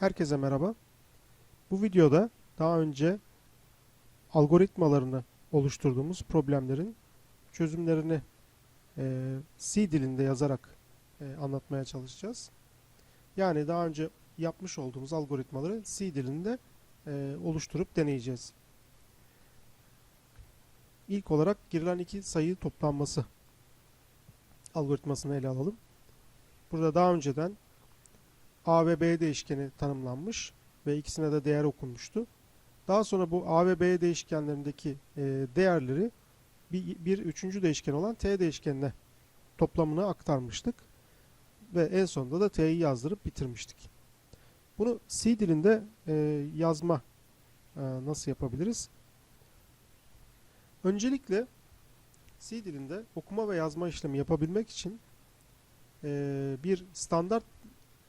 Herkese merhaba. Bu videoda daha önce algoritmalarını oluşturduğumuz problemlerin çözümlerini e, C dilinde yazarak e, anlatmaya çalışacağız. Yani daha önce yapmış olduğumuz algoritmaları C dilinde e, oluşturup deneyeceğiz. İlk olarak girilen iki sayı toplanması algoritmasını ele alalım. Burada daha önceden A ve B değişkeni tanımlanmış ve ikisine de değer okunmuştu. Daha sonra bu A ve B değişkenlerindeki e, değerleri bir, bir üçüncü değişken olan T değişkenine toplamını aktarmıştık. Ve en sonunda da T'yi yazdırıp bitirmiştik. Bunu C dilinde e, yazma e, nasıl yapabiliriz? Öncelikle C dilinde okuma ve yazma işlemi yapabilmek için bir standart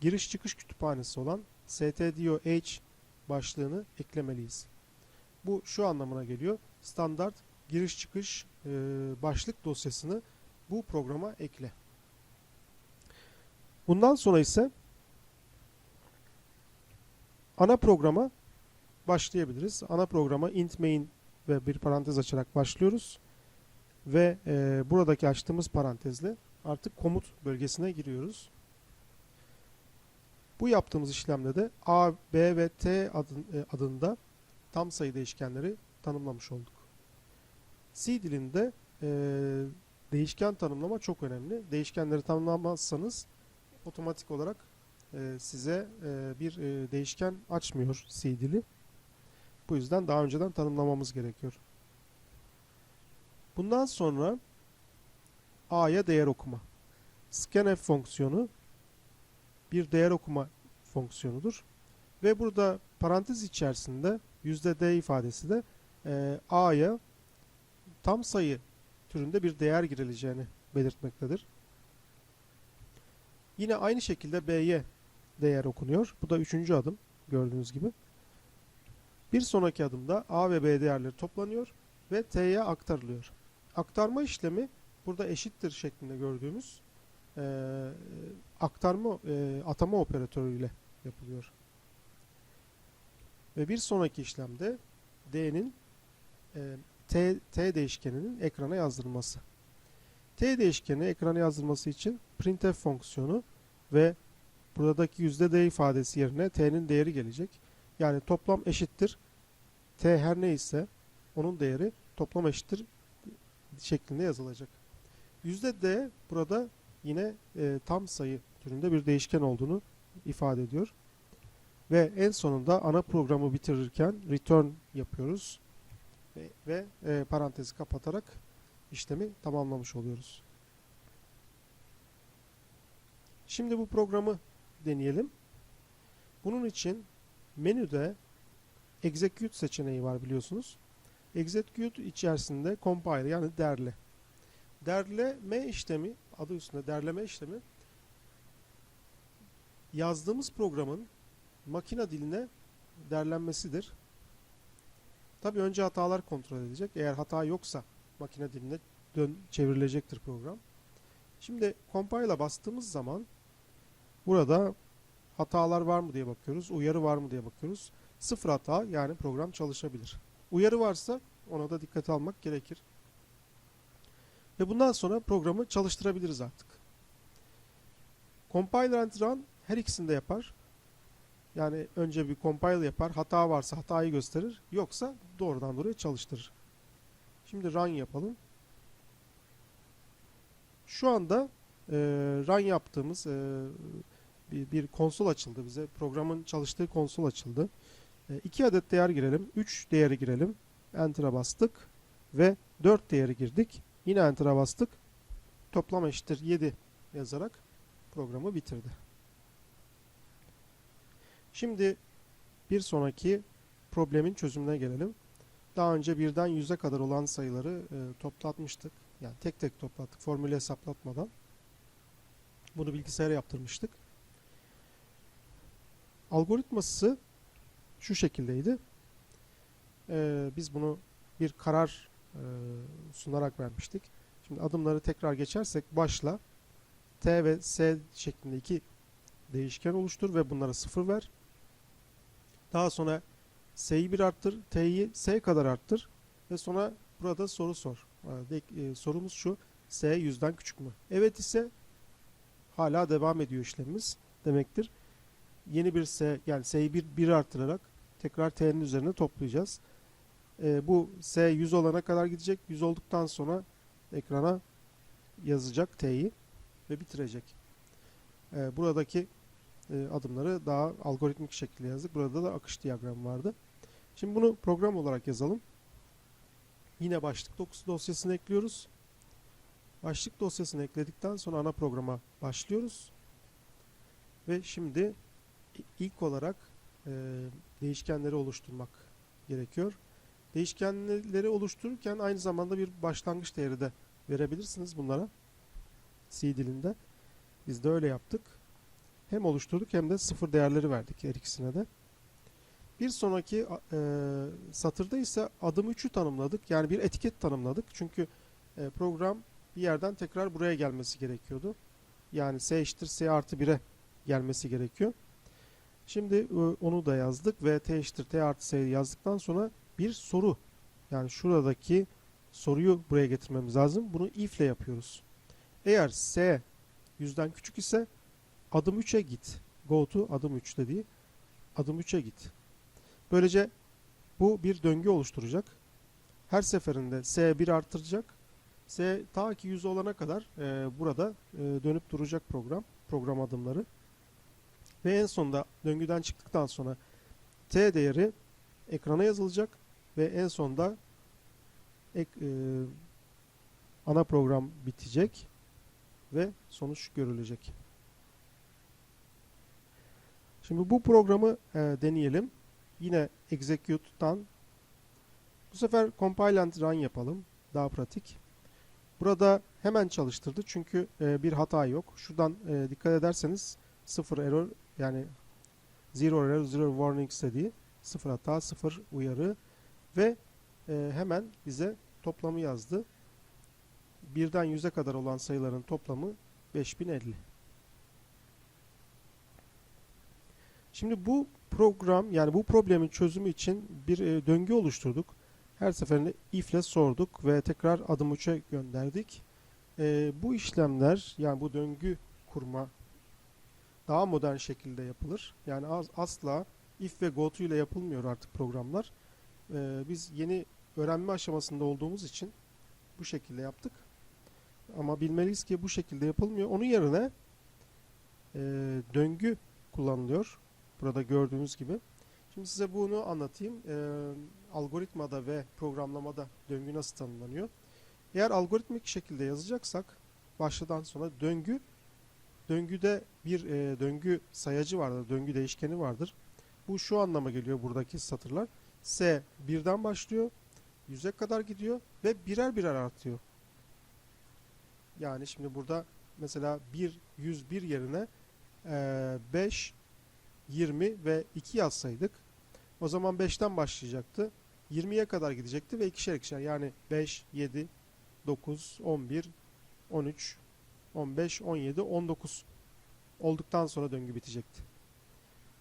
giriş çıkış kütüphanesi olan stdio.h başlığını eklemeliyiz. Bu şu anlamına geliyor. Standart giriş çıkış e, başlık dosyasını bu programa ekle. Bundan sonra ise ana programa başlayabiliriz. Ana programa int main ve bir parantez açarak başlıyoruz. Ve e, buradaki açtığımız parantezle artık komut bölgesine giriyoruz. Bu yaptığımız işlemde de A, B ve T e, adında tam sayı değişkenleri tanımlamış olduk. C dilinde e, değişken tanımlama çok önemli. Değişkenleri tanımlamazsanız otomatik olarak e, size e, bir e, değişken açmıyor C dili. Bu yüzden daha önceden tanımlamamız gerekiyor. Bundan sonra A'ya değer okuma. Scanf fonksiyonu bir değer okuma fonksiyonudur. Ve burada parantez içerisinde %d ifadesi de e, A'ya tam sayı türünde bir değer girileceğini belirtmektedir. Yine aynı şekilde B'ye değer okunuyor. Bu da üçüncü adım gördüğünüz gibi. Bir sonraki adımda A ve B değerleri toplanıyor ve T'ye aktarılıyor. Aktarma işlemi burada eşittir şeklinde gördüğümüz e, aktarma e, atama operatörüyle yapılıyor. Ve bir sonraki işlemde D'nin e, T, T değişkeninin ekrana yazdırılması. T değişkeni ekrana yazdırılması için printf fonksiyonu ve buradaki %d ifadesi yerine T'nin değeri gelecek. Yani toplam eşittir T her neyse onun değeri toplam eşittir şeklinde yazılacak. %d burada yine e, tam sayı türünde bir değişken olduğunu ifade ediyor. Ve en sonunda ana programı bitirirken return yapıyoruz. Ve, ve e, parantezi kapatarak işlemi tamamlamış oluyoruz. Şimdi bu programı deneyelim. Bunun için menüde execute seçeneği var biliyorsunuz. Execute içerisinde compile yani derle. Derleme işlemi, adı üstünde derleme işlemi yazdığımız programın makine diline derlenmesidir. Tabi önce hatalar kontrol edecek. Eğer hata yoksa makine diline dön çevrilecektir program. Şimdi compile'a bastığımız zaman burada hatalar var mı diye bakıyoruz. Uyarı var mı diye bakıyoruz. Sıfır hata yani program çalışabilir. Uyarı varsa ona da dikkat almak gerekir. Ve bundan sonra programı çalıştırabiliriz artık. Compile and run her ikisini de yapar. Yani önce bir compile yapar. Hata varsa hatayı gösterir. Yoksa doğrudan doğruya çalıştırır. Şimdi run yapalım. Şu anda e, run yaptığımız e, bir, bir konsol açıldı bize. Programın çalıştığı konsol açıldı. E, iki adet değer girelim. 3 değeri girelim. Enter'a bastık. Ve 4 değeri girdik. Yine Enter'a bastık. Toplam eşittir 7 yazarak programı bitirdi. Şimdi bir sonraki problemin çözümüne gelelim. Daha önce birden 100'e kadar olan sayıları e, toplatmıştık. Yani tek tek toplattık formülü hesaplatmadan. Bunu bilgisayara yaptırmıştık. Algoritması şu şekildeydi. E, biz bunu bir karar sunarak vermiştik. Şimdi adımları tekrar geçersek başla t ve s şeklinde iki değişken oluştur ve bunlara sıfır ver. Daha sonra S'yi bir arttır, T'yi S kadar arttır ve sonra burada soru sor. De- e, sorumuz şu. S yüzden küçük mü? Evet ise hala devam ediyor işlemimiz demektir. Yeni bir S yani S'yi bir, bir arttırarak tekrar T'nin üzerine toplayacağız. Ee, bu S 100 olana kadar gidecek. 100 olduktan sonra ekrana yazacak T'yi ve bitirecek. Ee, buradaki e, adımları daha algoritmik şekilde yazdık. Burada da akış diyagramı vardı. Şimdi bunu program olarak yazalım. Yine başlık dos- dosyasını ekliyoruz. Başlık dosyasını ekledikten sonra ana programa başlıyoruz. Ve şimdi ilk olarak e, değişkenleri oluşturmak gerekiyor. Değişkenleri oluştururken aynı zamanda bir başlangıç değeri de verebilirsiniz bunlara. C dilinde. Biz de öyle yaptık. Hem oluşturduk hem de sıfır değerleri verdik her ikisine de. Bir sonraki e, satırda ise adım 3'ü tanımladık. Yani bir etiket tanımladık. Çünkü e, program bir yerden tekrar buraya gelmesi gerekiyordu. Yani S eşittir S artı 1'e gelmesi gerekiyor. Şimdi e, onu da yazdık ve T eşittir T artı S'yi yazdıktan sonra bir soru. Yani şuradaki soruyu buraya getirmemiz lazım. Bunu if ile yapıyoruz. Eğer S yüzden küçük ise adım 3'e git. Go to adım 3 dediği adım 3'e git. Böylece bu bir döngü oluşturacak. Her seferinde S 1 artıracak. S ta ki 100 olana kadar e, burada e, dönüp duracak program. Program adımları. Ve en sonunda döngüden çıktıktan sonra T değeri ekrana yazılacak ve en sonunda ek, e, ana program bitecek ve sonuç görülecek. Şimdi bu programı e, deneyelim. Yine execute'dan bu sefer compile and run yapalım. Daha pratik. Burada hemen çalıştırdı çünkü e, bir hata yok. Şuradan e, dikkat ederseniz sıfır error yani zero error, zero warning dediği sıfır hata, sıfır uyarı ve e, hemen bize toplamı yazdı. Birden 100'e kadar olan sayıların toplamı 5050. Şimdi bu program yani bu problemin çözümü için bir e, döngü oluşturduk. Her seferinde if ile sorduk ve tekrar adım 3'e gönderdik. E, bu işlemler yani bu döngü kurma daha modern şekilde yapılır. Yani az, asla if ve goto ile yapılmıyor artık programlar. E, biz yeni öğrenme aşamasında olduğumuz için bu şekilde yaptık. Ama bilmeliyiz ki bu şekilde yapılmıyor. Onun yerine e, döngü kullanılıyor. Burada gördüğünüz gibi. Şimdi size bunu anlatayım. E, algoritmada ve programlamada döngü nasıl tanımlanıyor? Eğer algoritmik şekilde yazacaksak başladan sona döngü döngüde bir e, döngü sayacı vardır, döngü değişkeni vardır. Bu şu anlama geliyor buradaki satırlar. S birden başlıyor, 100'e kadar gidiyor ve birer birer artıyor. Yani şimdi burada mesela 1, 101 yerine e, 5, 20 ve 2 yazsaydık o zaman 5'ten başlayacaktı. 20'ye kadar gidecekti ve ikişer ikişer yani 5, 7, 9, 11, 13, 15, 17, 19 olduktan sonra döngü bitecekti.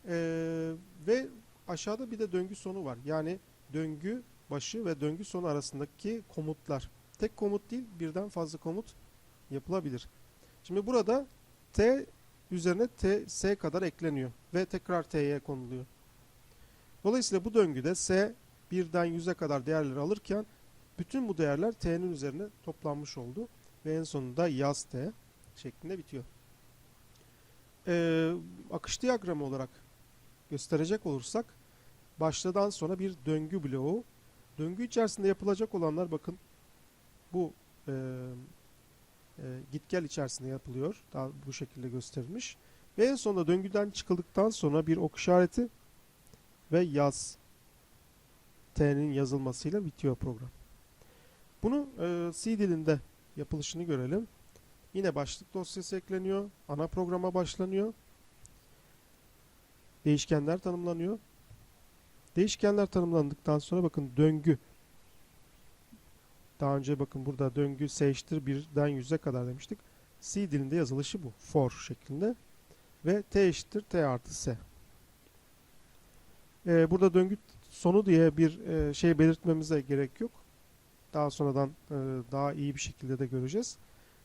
Ee, ve aşağıda bir de döngü sonu var. Yani döngü başı ve döngü sonu arasındaki komutlar. Tek komut değil birden fazla komut yapılabilir. Şimdi burada T üzerine T, S kadar ekleniyor ve tekrar T'ye konuluyor. Dolayısıyla bu döngüde S birden 100'e kadar değerleri alırken bütün bu değerler T'nin üzerine toplanmış oldu ve en sonunda yaz T şeklinde bitiyor. Ee, akış diyagramı olarak gösterecek olursak başladan sonra bir döngü bloğu döngü içerisinde yapılacak olanlar bakın bu e, e, git gel içerisinde yapılıyor. Daha bu şekilde gösterilmiş. Ve en sonunda döngüden çıkıldıktan sonra bir ok işareti ve yaz T'nin yazılmasıyla bitiyor program. Bunu e, C dilinde yapılışını görelim. Yine başlık dosyası ekleniyor. Ana programa başlanıyor. Değişkenler tanımlanıyor. Değişkenler tanımlandıktan sonra bakın döngü. Daha önce bakın burada döngü S eşittir 1'den 100'e kadar demiştik. C dilinde yazılışı bu. For şeklinde. Ve T eşittir T artı S. E, burada döngü sonu diye bir e, şey belirtmemize gerek yok. Daha sonradan e, daha iyi bir şekilde de göreceğiz.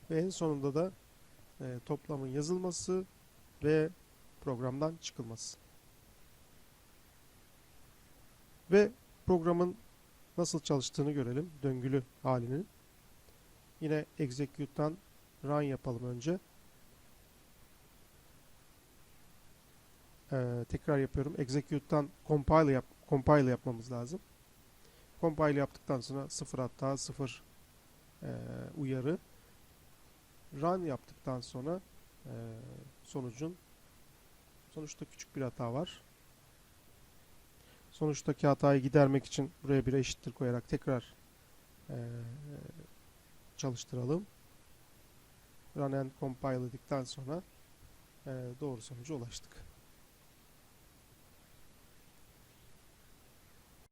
Ve en sonunda da e, toplamın yazılması ve programdan çıkılması. Ve programın nasıl çalıştığını görelim. Döngülü halinin. Yine execute'dan run yapalım önce. Ee, tekrar yapıyorum. Execute'dan compile yap compile yapmamız lazım. Compile yaptıktan sonra sıfır hata, sıfır e, uyarı. Run yaptıktan sonra e, sonucun sonuçta küçük bir hata var. Sonuçtaki hatayı gidermek için buraya bir eşittir koyarak tekrar e, çalıştıralım. Run and compile dedikten sonra e, doğru sonuca ulaştık.